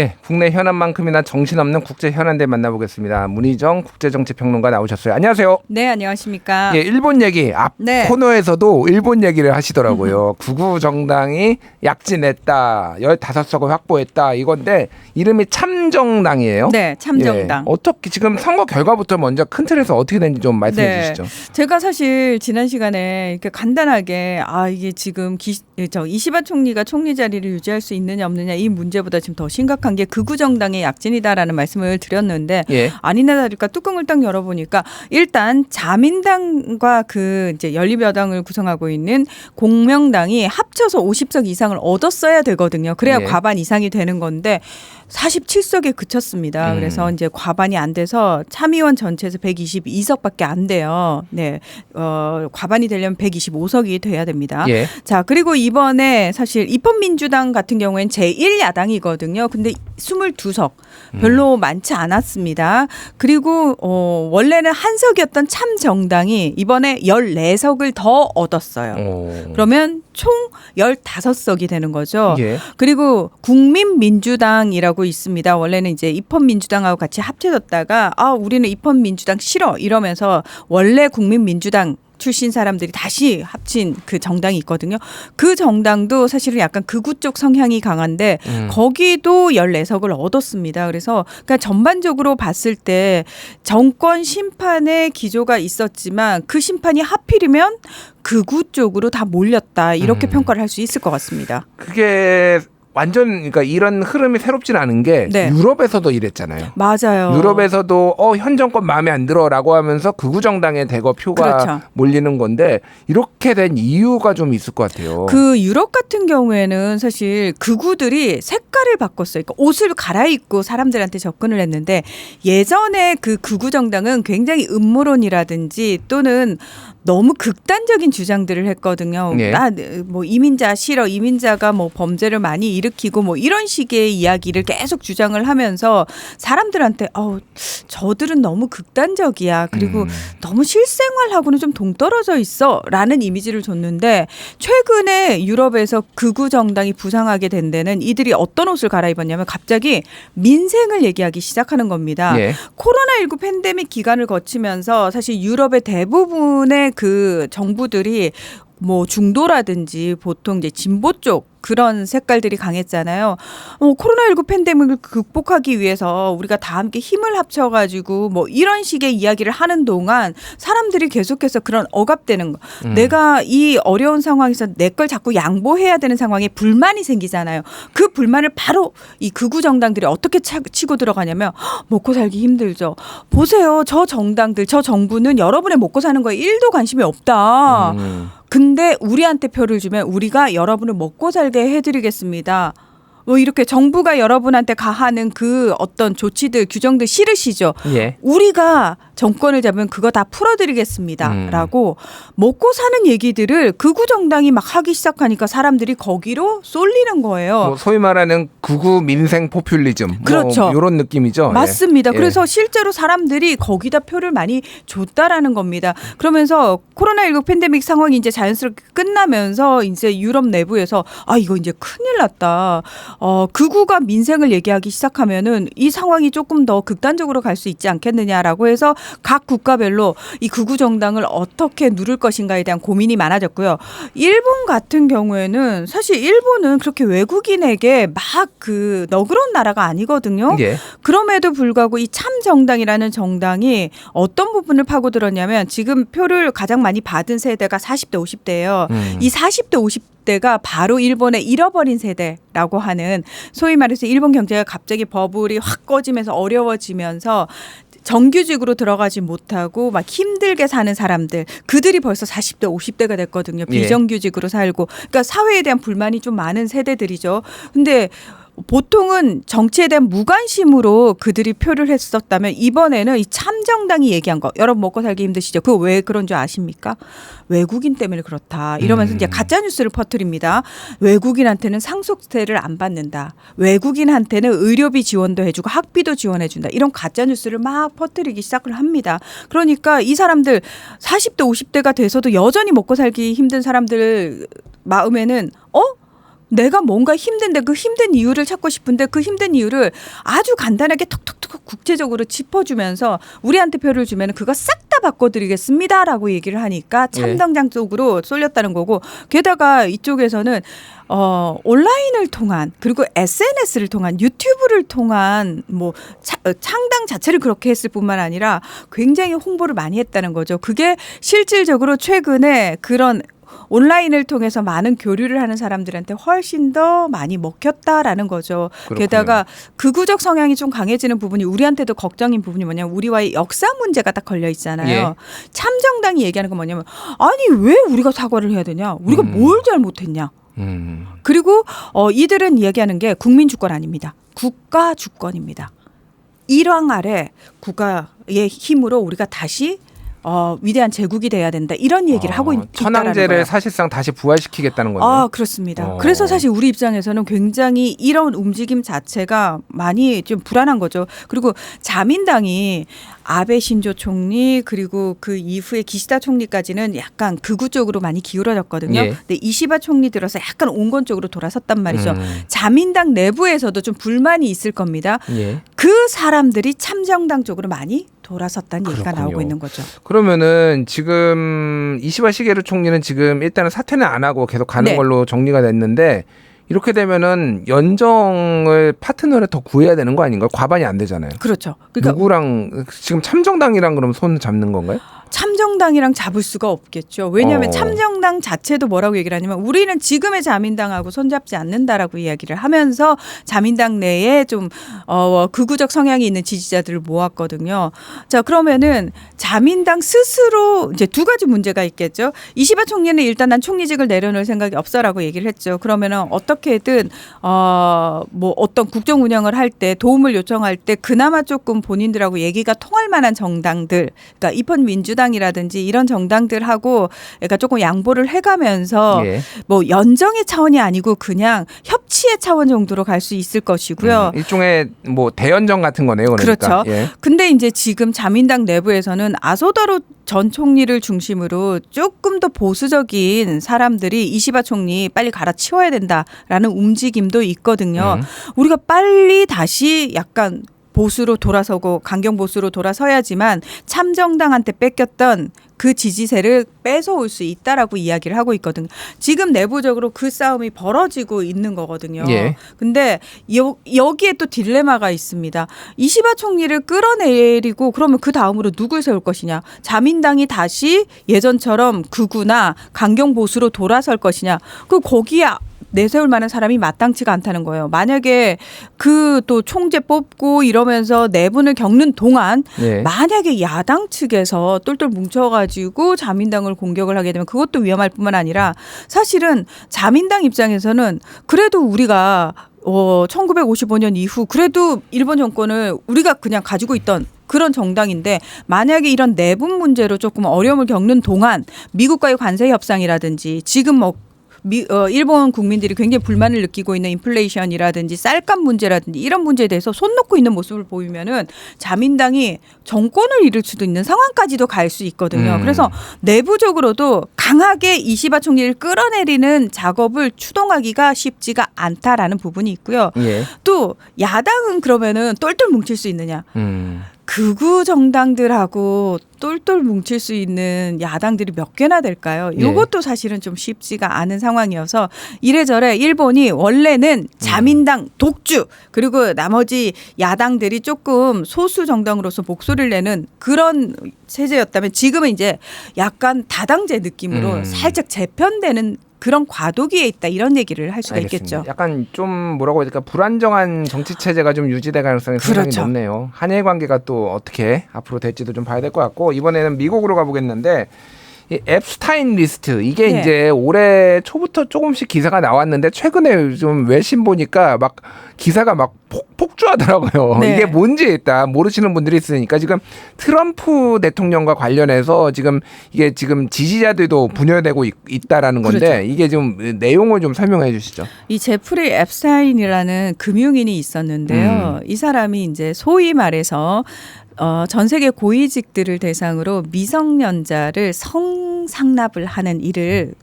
네, 국내 현안만큼이나 정신없는 국제 현안들 만나보겠습니다. 문희정 국제정치평론가 나오셨어요. 안녕하세요. 네, 안녕하십니까. 예, 일본 얘기 앞 네. 코너에서도 일본 얘기를 하시더라고요. 구구 정당이 약진했다, 15석을 확보했다 이건데 이름이 참정당이에요. 네, 참정당. 예, 어떻게 지금 선거 결과부터 먼저 큰 틀에서 어떻게 됐는지 좀 말씀해 네. 주시죠. 제가 사실 지난 시간에 이렇게 간단하게 아 이게 지금 기, 저 이시바 총리가 총리 자리를 유지할 수 있느냐 없느냐 이 문제보다 지금 더 심각한 게 극우 정당의 약진이다라는 말씀을 드렸는데 예. 아니나 다를까 뚜껑을 딱 열어보니까 일단 자민당과 그 이제 연립여당을 구성하고 있는 공명당이 합 쳐서 50석 이상을 얻었어야 되거든요. 그래야 예. 과반 이상이 되는 건데 47석에 그쳤습니다. 음. 그래서 이제 과반이 안 돼서 참의원 전체에서 122석밖에 안 돼요. 네, 어, 과반이 되려면 125석이 돼야 됩니다. 예. 자, 그리고 이번에 사실 입헌민주당 같은 경우엔 제1야당이거든요. 근데 22석 별로 많지 않았습니다. 그리고 어, 원래는 한석이었던 참정당이 이번에 14석을 더 얻었어요. 어. 그러면 총 15석이 되는 거죠. 예. 그리고 국민민주당이라고 있습니다. 원래는 이제 입헌민주당하고 같이 합쳐졌다가 아 우리는 입헌민주당 싫어 이러면서 원래 국민민주당 출신 사람들이 다시 합친 그 정당이 있거든요. 그 정당도 사실은 약간 극우 쪽 성향이 강한데 음. 거기도 14석을 얻었습니다. 그래서 그러니까 전반적으로 봤을 때 정권 심판의 기조가 있었지만 그 심판이 하필이면 극우 쪽으로 다 몰렸다. 이렇게 음. 평가를 할 수 있을 것 같습니다. 그게 완전 그러니까 이런 흐름이 새롭진 않은 게 네. 유럽에서도 이랬잖아요. 맞아요. 유럽에서도 어 현 정권 마음에 안 들어라고 하면서 극우 정당에 대거 표가 그렇죠. 몰리는 건데 이렇게 된 이유가 좀 있을 것 같아요. 그 유럽 같은 경우에는 사실 극우들이 색깔을 바꿨어요. 그러니까 옷을 갈아입고 사람들한테 접근을 했는데 예전에 그 극우 정당은 굉장히 음모론이라든지 또는 너무 극단적인 주장들을 했거든요. 예. 나뭐 이민자 싫어. 이민자가 뭐 범죄를 많이 일으키고 뭐 이런 식의 이야기를 계속 주장을 하면서 사람들한테 어우 저들은 너무 극단적이야. 그리고 음. 너무 실생활하고는 좀 동떨어져 있어라는 이미지를 줬는데 최근에 유럽에서 극우 정당이 부상하게 된 데는 이들이 어떤 옷을 갈아입었냐면 갑자기 민생을 얘기하기 시작하는 겁니다. 예. 코로나19 팬데믹 기간을 거치면서 사실 유럽의 대부분의 그 정부들이 뭐 중도라든지 보통 이제 진보 쪽 그런 색깔들이 강했잖아요. 어, 코로나19 팬데믹을 극복하기 위해서 우리가 다 함께 힘을 합쳐가지고 뭐 이런 식의 이야기를 하는 동안 사람들이 계속해서 그런 억압되는 거. 음. 내가 이 어려운 상황에서 내 걸 자꾸 양보해야 되는 상황에 불만이 생기잖아요. 그 불만을 바로 이 극우 정당들이 어떻게 차- 치고 들어가냐면 "헉, 먹고 살기 힘들죠. 보세요. 저 정당들, 저 정부는 여러분의 먹고 사는 거에 1도 관심이 없다. 음. 근데 우리한테 표를 주면 우리가 여러분을 먹고 살게 해드리겠습니다. 뭐 이렇게 정부가 여러분한테 가하는 그 어떤 조치들 규정들 싫으시죠? 예. 우리가 정권을 잡으면 그거 다 풀어드리겠습니다. 음. 라고 먹고 사는 얘기들을 극우 정당이 막 하기 시작하니까 사람들이 거기로 쏠리는 거예요. 뭐 소위 말하는 극우 민생 포퓰리즘 그렇죠. 뭐 이런 느낌이죠. 맞습니다. 예. 그래서 실제로 사람들이 거기다 표를 많이 줬다라는 겁니다. 그러면서 코로나19 팬데믹 상황이 이제 자연스럽게 끝나면서 이제 유럽 내부에서 아 이거 이제 큰일 났다. 어 극우가 민생을 얘기하기 시작하면은 이 상황이 조금 더 극단적으로 갈 수 있지 않겠느냐라고 해서 각 국가별로 이 극우 정당을 어떻게 누를 것인가에 대한 고민이 많아졌고요. 일본 같은 경우에는 사실 일본은 그렇게 외국인에게 막 그 너그러운 나라가 아니거든요. 예. 그럼에도 불구하고 이 참정당이라는 정당이 어떤 부분을 파고들었냐면 지금 표를 가장 많이 받은 세대가 40대 50대예요. 음. 이 40대 50대가 바로 일본의 잃어버린 세대라고 하는 소위 말해서 일본 경제가 갑자기 버블이 확 꺼지면서 어려워지면서 정규직으로 들어가지 못하고 막 힘들게 사는 사람들 그들이 벌써 40대 50대가 됐거든요. 예. 비정규직으로 살고 그러니까 사회에 대한 불만이 좀 많은 세대들이죠. 근데 보통은 정치에 대한 무관심으로 그들이 표를 했었다면 이번에는 이 참정당이 얘기한 거 여러분 먹고 살기 힘드시죠? 그거 왜 그런 줄 아십니까? 외국인 때문에 그렇다. 이러면서 음. 이제 가짜 뉴스를 퍼뜨립니다. 외국인한테는 상속세를 안 받는다. 외국인한테는 의료비 지원도 해주고 학비도 지원해준다. 이런 가짜 뉴스를 막 퍼뜨리기 시작을 합니다. 그러니까 이 사람들 40대 50대가 돼서도 여전히 먹고 살기 힘든 사람들 마음에는 어? 내가 뭔가 힘든데 그 힘든 이유를 찾고 싶은데 그 힘든 이유를 아주 간단하게 톡톡톡 국제적으로 짚어주면서 우리한테 표를 주면 그거 싹 다 바꿔드리겠습니다라고 얘기를 하니까 예. 참당장 쪽으로 쏠렸다는 거고 게다가 이쪽에서는 어 온라인을 통한 그리고 SNS를 통한 유튜브를 통한 뭐 차- 어, 창당 자체를 그렇게 했을 뿐만 아니라 굉장히 홍보를 많이 했다는 거죠. 그게 실질적으로 최근에 그런 온라인을 통해서 많은 교류를 하는 사람들한테 훨씬 더 많이 먹혔다라는 거죠. 그렇군요. 게다가 극우적 성향이 좀 강해지는 부분이 우리한테도 걱정인 부분이 뭐냐면 우리와의 역사 문제가 딱 걸려 있잖아요. 예. 참정당이 얘기하는 건 뭐냐면 아니 왜 우리가 사과를 해야 되냐? 우리가 음. 뭘 잘못했냐? 음. 그리고 어, 이들은 이야기하는 게 국민 주권 아닙니다. 국가 주권입니다. 일왕 아래 국가의 힘으로 우리가 다시 어, 위대한 제국이 돼야 된다. 이런 얘기를 하고 있, 천황제를 거예요. 사실상 다시 부활시키겠다는 거네요. 아, 그렇습니다. 어. 그래서 사실 우리 입장에서는 굉장히 이런 움직임 자체가 많이 좀 불안한 거죠. 그리고 자민당이 아베 신조 총리 그리고 그 이후에 기시다 총리까지는 약간 극우 쪽으로 많이 기울어졌거든요. 예. 근데 이시바 총리 들어서 약간 온건 쪽으로 돌아섰단 말이죠. 음. 자민당 내부에서도 좀 불만이 있을 겁니다. 예. 그 사람들이 참정당 쪽으로 많이 돌아섰다는 얘기가 그렇군요. 나오고 있는 거죠. 그러면은 지금 이시바 시게루 총리는 지금 일단은 사퇴는 안 하고 계속 가는 네. 걸로 정리가 됐는데 이렇게 되면은 연정을 파트너를 더 구해야 되는 거 아닌가요? 과반이 안 되잖아요. 그렇죠. 그러니까 누구랑 지금 참정당이랑 그럼 손 잡는 건가요? 참정당이랑 잡을 수가 없겠죠. 왜냐하면 어. 참정당 자체도 뭐라고 얘기를 하냐면 우리는 지금의 자민당하고 손잡지 않는다라고 이야기를 하면서 자민당 내에 좀 어, 극우적 성향이 있는 지지자들을 모았거든요. 자 그러면은 자민당 스스로 이제 두 가지 문제가 있겠죠. 이시바 총리는 일단 난 총리직을 내려놓을 생각이 없어라고 얘기를 했죠. 그러면은 어떻게든 어뭐 어떤 국정 운영을 할 때 도움을 요청할 때 그나마 조금 본인들하고 얘기가 통할 만한 정당들, 그러니까 입헌 민주 당이라든지 이런 정당들하고 그러니까 조금 양보를 해가면서 예. 뭐 연정의 차원이 아니고 그냥 협치의 차원 정도로 갈 수 있을 것이고요. 음, 일종의 뭐 대연정 같은 거네요. 그러니까. 그렇죠. 예. 근데 이제 지금 자민당 내부에서는 아소다로 전 총리를 중심으로 조금 더 보수적인 사람들이 이시바 총리 빨리 갈아치워야 된다라는 움직임도 있거든요. 음. 우리가 빨리 다시 약간 보수로 돌아서고 강경 보수로 돌아서야지만 참정당한테 뺏겼던 그 지지세를 뺏어올 수 있다라고 이야기를 하고 있거든요. 지금 내부적으로 그 싸움이 벌어지고 있는 거거든요. 예. 근데 여, 여기에 또 딜레마가 있습니다. 이시바 총리를 끌어내리고 그러면 그 다음으로 누굴 세울 것이냐? 자민당이 다시 예전처럼 극우나 강경 보수로 돌아설 것이냐? 그 거기에 내세울 만한 사람이 마땅치가 않다는 거예요. 만약에 그 또 총재 뽑고 이러면서 내분을 겪는 동안 예. 만약에 야당 측에서 똘똘 뭉쳐가지고 자민당을 공격을 하게 되면 그것도 위험할 뿐만 아니라 사실은 자민당 입장에서는 그래도 우리가 어 1955년 이후 그래도 일본 정권을 우리가 그냥 가지고 있던 그런 정당인데 만약에 이런 내분 문제로 조금 어려움을 겪는 동안 미국과의 관세 협상이라든지 지금 뭐 미, 어, 일본 국민들이 굉장히 불만을 느끼고 있는 인플레이션이라든지 쌀값 문제라든지 이런 문제에 대해서 손 놓고 있는 모습을 보이면은 자민당이 정권을 잃을 수도 있는 상황까지도 갈 수 있거든요. 음. 그래서 내부적으로도 강하게 이시바 총리를 끌어내리는 작업을 추동하기가 쉽지가 않다라는 부분이 있고요. 예. 또 야당은 그러면은 똘똘 뭉칠 수 있느냐? 음. 극우 정당들하고 똘똘 뭉칠 수 있는 야당들이 몇 개나 될까요? 예. 이것도 사실은 좀 쉽지가 않은 상황이어서 이래저래 일본이 원래는 자민당 독주 그리고 나머지 야당들이 조금 소수 정당으로서 목소리를 내는 그런 체제였다면 지금은 이제 약간 다당제 느낌으로 음. 살짝 재편되는 그런 과도기에 있다 이런 얘기를 할 수가 알겠습니다. 있겠죠. 약간 좀 뭐라고 해야 될까 불안정한 정치 체제가 좀 유지될 가능성이 상당히 그렇죠. 높네요. 한일 관계가 또 어떻게 앞으로 될지도 좀 봐야 될 것 같고 이번에는 미국으로 가보겠는데 이 앱스타인 리스트 이게 네. 이제 올해 초부터 조금씩 기사가 나왔는데 최근에 좀 외신 보니까 막 기사가 막 폭, 폭주하더라고요. 네. 이게 뭔지 일단 모르시는 분들이 있으니까 지금 트럼프 대통령과 관련해서 지금 이게 지금 지지자들도 분열되고 있, 있다라는 건데 그렇죠. 이게 좀 내용을 좀 설명해 주시죠. 이 제프리 앱스타인이라는 금융인이 있었는데요. 이 사람이 이제 소위 말해서 어, 전 세계 고위직들을 대상으로 미성년자를 성상납을 하는 일을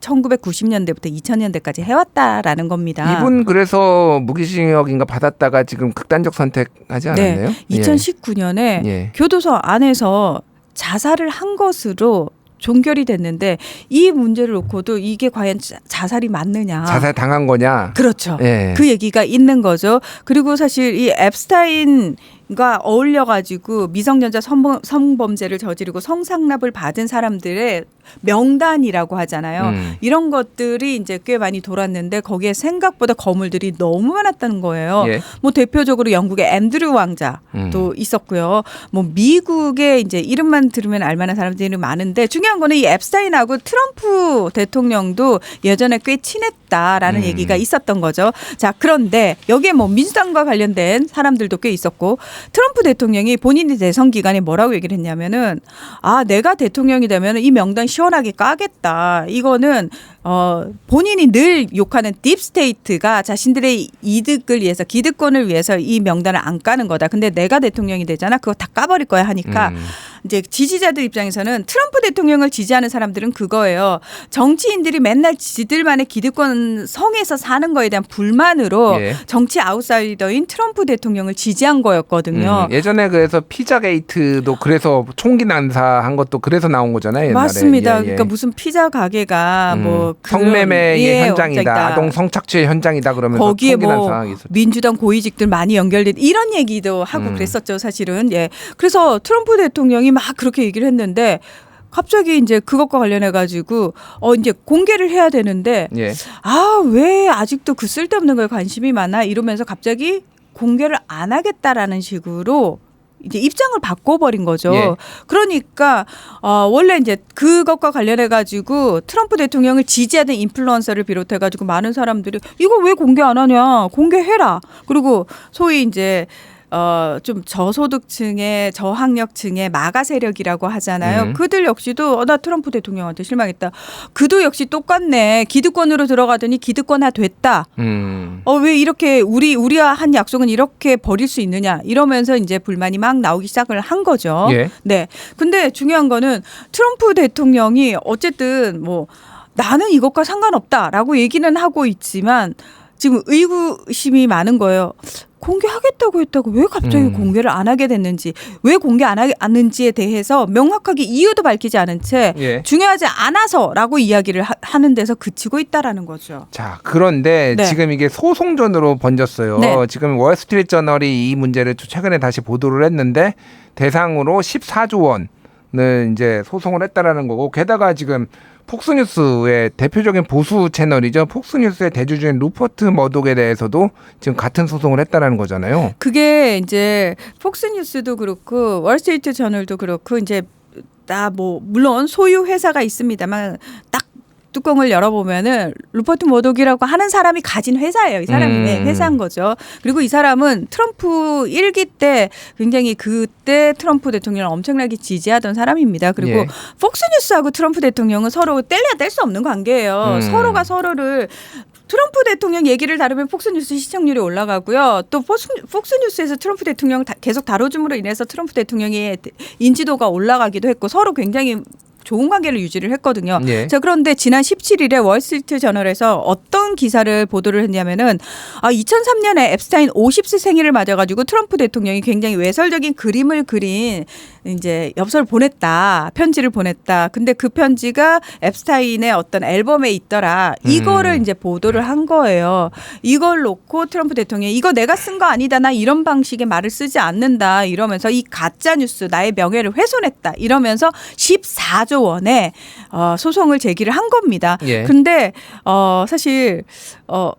1990년대부터 2000년대까지 해왔다라는 겁니다. 이분 그래서 무기징역인가 받았다가 지금 극단적 선택하지 않았나요? 네, 2019년에 예. 교도소 안에서 자살을 한 것으로 종결이 됐는데 이 문제를 놓고도 이게 과연 자- 자살이 맞느냐? 자살 당한 거냐? 그렇죠. 예. 그 얘기가 있는 거죠. 그리고 사실 이 앱스타인 과 어울려 가지고 미성년자 성범, 성범 죄를 저지르고 성상납을 받은 사람들의 명단이라고 하잖아요. 음. 이런 것들이 이제 꽤 많이 돌았는데 거기에 생각보다 거물들이 너무 많았다는 거예요. 예. 뭐 대표적으로 영국의 앤드류 왕자도 음. 있었고요. 뭐 미국의 이제 이름만 들으면 알만한 사람들이 많은데 중요한 거는 이 앱스타인하고 트럼프 대통령도 예전에 꽤 친했다라는 음. 얘기가 있었던 거죠. 자 그런데 여기에 뭐 민주당과 관련된 사람들도 꽤 있었고 트럼프 대통령이 본인이 대선 기간에 뭐라고 얘기를 했냐면은 아 내가 대통령이 되면 이 명단 시원하게 까겠다. 이거는 어 본인이 늘 욕하는 딥스테이트가 자신들의 이득을 위해서 기득권을 위해서 이 명단을 안 까는 거다. 근데 내가 대통령이 되잖아. 그거 다 까버릴 거야 하니까 음. 이제 지지자들 입장에서는 트럼프 대통령을 지지하는 사람들은 그거예요. 정치인들이 맨날 지들만의 기득권 성에서 사는 거에 대한 불만으로 예. 정치 아웃사이더인 트럼프 대통령을 지지한 거였거든요. 음, 예전에 그래서 피자 게이트도 그래서 총기 난사한 것도 그래서 나온 거잖아요. 옛날에. 맞습니다. 예, 예. 그러니까 무슨 피자 가게가 음, 뭐 그런- 성매매의 예, 현장이다, 현장이다. 아동 성착취의 현장이다 그러면서 거기에 뭐 난사하기 있었죠. 민주당 고위직들 많이 연결된 이런 얘기도 하고 음. 그랬었죠 사실은 예 그래서 트럼프 대통령이 막 그렇게 얘기를 했는데 갑자기 이제 그것과 관련해 가지고 어 이제 공개를 해야 되는데 예. 아 왜 아직도 그 쓸데없는 거에 관심이 많아 이러면서 갑자기 공개를 안 하겠다라는 식으로 이제 입장을 바꿔버린 거죠. 예. 그러니까 어 원래 이제 그것과 관련해 가지고 트럼프 대통령을 지지하는 인플루언서를 비롯해 가지고 많은 사람들이 이거 왜 공개 안 하냐 공개해라. 그리고 소위 이제 어, 좀 저소득층의 저학력층의 마가 세력이라고 하잖아요. 음. 그들 역시도 어, 나 트럼프 대통령한테 실망했다. 그도 역시 똑같네. 기득권으로 들어가더니 기득권화 됐다. 음. 어, 왜 이렇게 우리 우리와 한 약속은 이렇게 버릴 수 있느냐 이러면서 이제 불만이 막 나오기 시작을 한 거죠. 예. 네. 근데 중요한 거는 트럼프 대통령이 어쨌든 뭐 나는 이것과 상관없다라고 얘기는 하고 있지만 지금 의구심이 많은 거예요. 공개하겠다고 했다고 왜 갑자기 음. 공개를 안 하게 됐는지 왜 공개 안 하는지에 대해서 명확하게 이유도 밝히지 않은 채 예. 중요하지 않아서라고 이야기를 하, 하는 데서 그치고 있다라는 거죠. 자, 그런데 네. 지금 이게 소송전으로 번졌어요. 네. 지금 월스트리트 저널이 이 문제를 또 최근에 다시 보도를 했는데 대상으로 14조 원을 이제 소송을 했다라는 거고 게다가 지금 폭스뉴스의 대표적인 보수 채널이죠. 폭스뉴스의 대주주인 루퍼트 머독에 대해서도 지금 같은 소송을 했다라는 거잖아요. 그게 이제 폭스뉴스도 그렇고 월스트리트 저널도 그렇고 이제 다 뭐 물론 소유 회사가 있습니다만 딱 뚜껑을 열어보면은 루퍼트 모독이라고 하는 사람이 가진 회사예요. 이 사람이 음. 네, 회사인 거죠. 그리고 이 사람은 트럼프 일기때 굉장히 그때 트럼프 대통령을 엄청나게 지지하던 사람입니다. 그리고 예. 폭스뉴스하고 트럼프 대통령은 서로 뗄래야 뗄 수 없는 관계예요. 음. 서로가 서로를 트럼프 대통령 얘기를 다루면 폭스뉴스 시청률이 올라가고요. 또 폭스, 폭스뉴스에서 트럼프 대통령 다- 계속 다뤄줌으로 인해서 트럼프 대통령의 인지도가 올라가기도 했고 서로 굉장히 좋은 관계를 유지를 했거든요. 예. 자 그런데 지난 17일에 월스트리트 저널에서 어떤 기사를 보도를 했냐면은 아 2003년에 앱스타인 50세 생일을 맞아가지고 트럼프 대통령이 굉장히 외설적인 그림을 그린 이제 엽서를 보냈다 편지를 보냈다. 근데 그 편지가 앱스타인의 어떤 앨범에 있더라. 이거를 음. 이제 보도를 한 거예요. 이걸 놓고 트럼프 대통령이 이거 내가 쓴 거 아니다. 나 이런 방식의 말을 쓰지 않는다. 이러면서 이 가짜 뉴스 나의 명예를 훼손했다. 이러면서 14조 원의 어, 소송을 제기를 한 겁니다. 예. 근데 어 사실 어.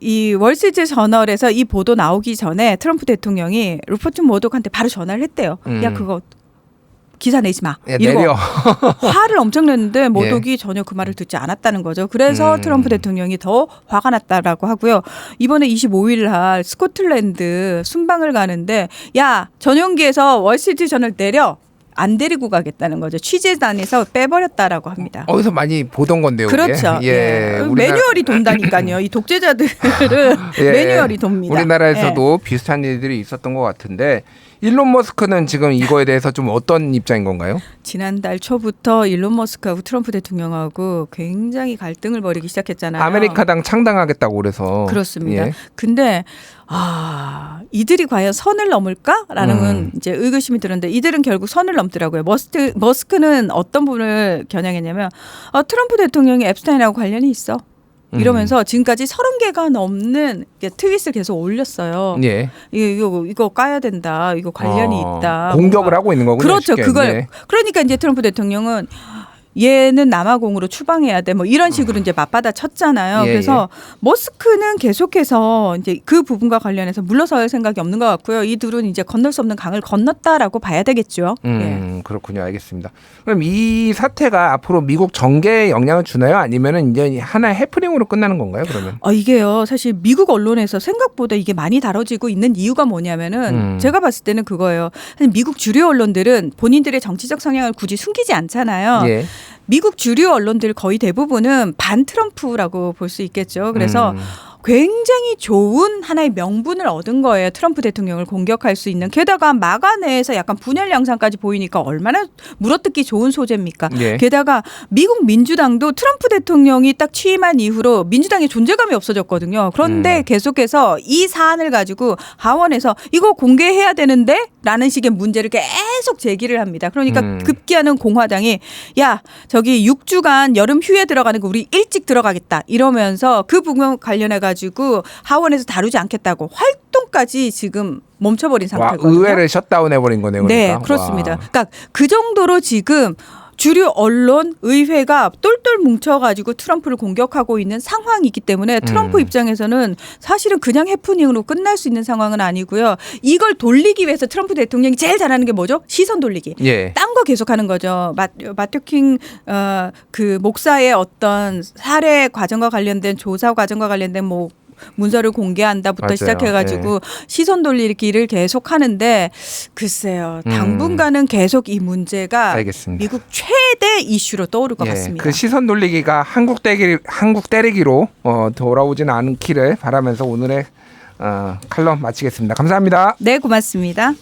이 월스트리트 저널에서 이 보도 나오기 전에 트럼프 대통령이 루퍼트 모독한테 바로 전화를 했대요. 음. 야 그거 기사 내지 마. 야, 이러고 내려. 화를 엄청 냈는데 모독이 전혀 그 말을 듣지 않았다는 거죠. 그래서 음. 트럼프 대통령이 더 화가 났다라고 하고요. 이번에 25일 날 스코틀랜드 순방을 가는데 야 전용기에서 월스트리트 저널 내려. 안 데리고 가겠다는 거죠. 취재단에서 빼버렸다라고 합니다. 어디서 많이 보던 건데요. 그렇죠. 예. 우리나라- 매뉴얼이 돈다니까요. 이 독재자들은 예, 매뉴얼이 돕니다. 예. 우리나라에서도 비슷한 일들이 있었던 것 같은데 일론 머스크는 지금 이거에 대해서 좀 어떤 입장인 건가요? 지난달 초부터 일론 머스크하고 트럼프 대통령하고 굉장히 갈등을 벌이기 시작했잖아요. 아메리카당 창당하겠다고 그래서 그렇습니다. 예. 근데 아 이들이 과연 선을 넘을까라는 음. 이제 의구심이 드는데 이들은 결국 선을 넘더라고요. 머스크 머스크는 어떤 분을 겨냥했냐면 어, 트럼프 대통령이 앱스타인하고 관련이 있어. 음. 이러면서 지금까지 30개가 넘는 트윗을 계속 올렸어요. 예. 이거, 이거 이거 까야 된다. 이거 관련이 어, 있다. 공격을. 하고 있는 거군요. 그렇죠. 쉽게. 그걸 예. 그러니까 이제 트럼프 대통령은 얘는 남아공으로 추방해야 돼. 뭐 이런 식으로 이제 맞받아 쳤잖아요. 예, 그래서 머스크는 계속해서 이제 그 부분과 관련해서 물러설 생각이 없는 것 같고요. 이 둘은 이제 건널 수 없는 강을 건넜다라고 봐야 되겠죠. 예. 음, 그렇군요. 알겠습니다. 그럼 이 사태가 앞으로 미국 정계에 영향을 주나요? 아니면은 이제 하나의 해프닝으로 끝나는 건가요? 그러면? 어, 이게요. 사실 미국 언론에서 생각보다 이게 많이 다뤄지고 있는 이유가 뭐냐면은 음. 제가 봤을 때는 그거예요. 미국 주류 언론들은 본인들의 정치적 성향을 굳이 숨기지 않잖아요. 예. 미국 주류 언론들 거의 대부분은 반 트럼프라고 볼 수 있겠죠. 그래서 음, 굉장히 좋은 하나의 명분을 얻은 거예요. 트럼프 대통령을 공격할 수 있는. 게다가 마가 내에서 약간 분열 양상까지 보이니까 얼마나 물어뜯기 좋은 소재입니까? 예. 게다가 미국 민주당도 트럼프 대통령이 딱 취임한 이후로 민주당의 존재감이 없어졌거든요. 그런데 음. 계속해서 이 사안을 가지고 하원에서 이거 공개해야 되는데 라는 식의 문제를 계속 제기를 합니다. 그러니까 음. 급기야는 공화당이 야 저기 6주간 여름 휴에 들어가는 거 우리 일찍 들어가겠다 이러면서 그 부분 관련해 가 지고 하원에서 다루지 않겠다고 활동까지 지금 멈춰버린 와, 상태거든요. 의회를 셧다운 해버린 거네요. 네, 그러니까. 그렇습니다. 와. 그러니까 그 정도로 지금 주류 언론, 의회가 똘똘 뭉쳐가지고 트럼프를 공격하고 있는 상황이기 때문에 트럼프 음. 입장에서는 사실은 그냥 해프닝으로 끝날 수 있는 상황은 아니고요. 이걸 돌리기 위해서 트럼프 대통령이 제일 잘하는 게 뭐죠? 시선 돌리기. 예. 딴거 계속하는 거죠. 마, 마튜킹 어, 그 목사의 어떤 살해 과정과 관련된 조사 과정과 관련된 뭐 문서를 공개한다부터 맞아요. 예. 시작해가지고 시선 돌리기를 계속 하는데 글쎄요 음. 당분간은 계속 이 문제가 알겠습니다. 미국 최대 이슈로 떠오를 것 예, 같습니다. 그 시선 돌리기가 한국 때기 한국 때리기로 어, 돌아오지는 않기를 바라면서 오늘의 어, 칼럼 마치겠습니다. 감사합니다. 네 고맙습니다.